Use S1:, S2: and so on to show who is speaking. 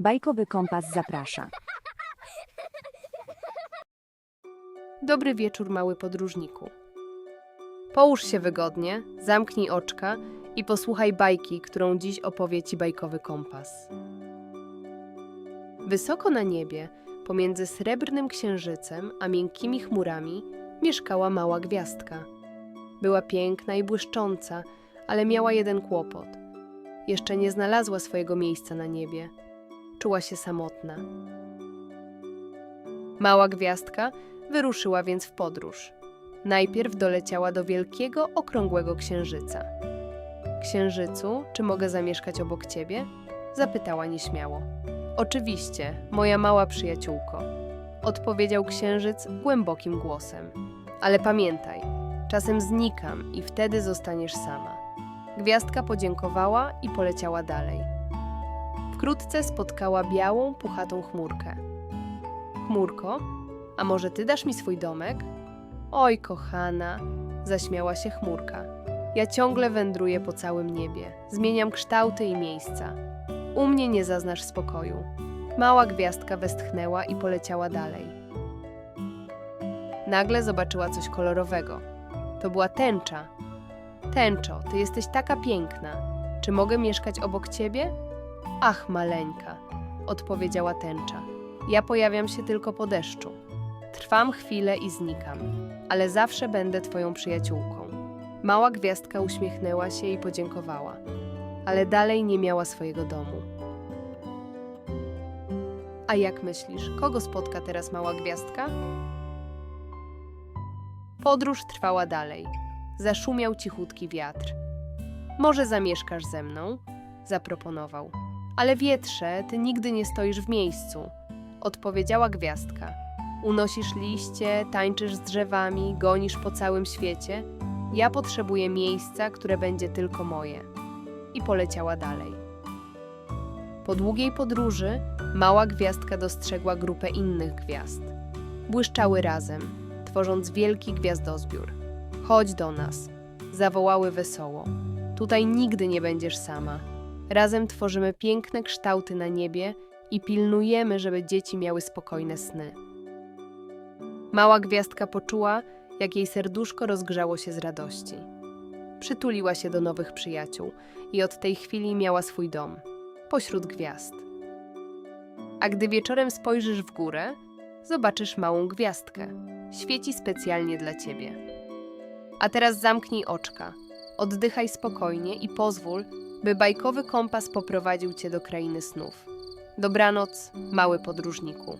S1: Bajkowy kompas zaprasza.
S2: Dobry wieczór, mały podróżniku. Połóż się wygodnie, zamknij oczka i posłuchaj bajki, którą dziś opowie ci bajkowy kompas. Wysoko na niebie, pomiędzy srebrnym księżycem a miękkimi chmurami, mieszkała mała gwiazdka. Była piękna i błyszcząca, ale miała jeden kłopot. Jeszcze nie znalazła swojego miejsca na niebie. Czuła się samotna. Mała gwiazdka wyruszyła więc w podróż. Najpierw doleciała do wielkiego, okrągłego księżyca. Księżycu, czy mogę zamieszkać obok ciebie? Zapytała nieśmiało. Oczywiście, moja mała przyjaciółko, odpowiedział księżyc głębokim głosem. Ale pamiętaj, czasem znikam i wtedy zostaniesz sama. Gwiazdka podziękowała i poleciała dalej. Wkrótce spotkała białą, puchatą chmurkę. Chmurko, a może ty dasz mi swój domek? Oj, kochana, zaśmiała się chmurka. Ja ciągle wędruję po całym niebie, zmieniam kształty i miejsca. U mnie nie zaznasz spokoju. Mała gwiazdka westchnęła i poleciała dalej. Nagle zobaczyła coś kolorowego. To była tęcza. Tęczo, ty jesteś taka piękna. Czy mogę mieszkać obok ciebie? Ach, maleńka, odpowiedziała tęcza. Ja pojawiam się tylko po deszczu. Trwam chwilę i znikam, ale zawsze będę twoją przyjaciółką. Mała gwiazdka uśmiechnęła się i podziękowała, ale dalej nie miała swojego domu. A jak myślisz, kogo spotka teraz mała gwiazdka? Podróż trwała dalej. Zaszumiał cichutki wiatr. Może zamieszkasz ze mną? zaproponował. Ale wietrze, ty nigdy nie stoisz w miejscu, odpowiedziała gwiazdka. Unosisz liście, tańczysz z drzewami, gonisz po całym świecie. Ja potrzebuję miejsca, które będzie tylko moje. I poleciała dalej. Po długiej podróży mała gwiazdka dostrzegła grupę innych gwiazd. Błyszczały razem, tworząc wielki gwiazdozbiór. Chodź do nas, zawołały wesoło. Tutaj nigdy nie będziesz sama. Razem tworzymy piękne kształty na niebie i pilnujemy, żeby dzieci miały spokojne sny. Mała gwiazdka poczuła, jak jej serduszko rozgrzało się z radości. Przytuliła się do nowych przyjaciół i od tej chwili miała swój dom pośród gwiazd. A gdy wieczorem spojrzysz w górę, zobaczysz małą gwiazdkę. Świeci specjalnie dla ciebie. A teraz zamknij oczka, oddychaj spokojnie i pozwól, by bajkowy kompas poprowadził cię do krainy snów. Dobranoc, mały podróżniku.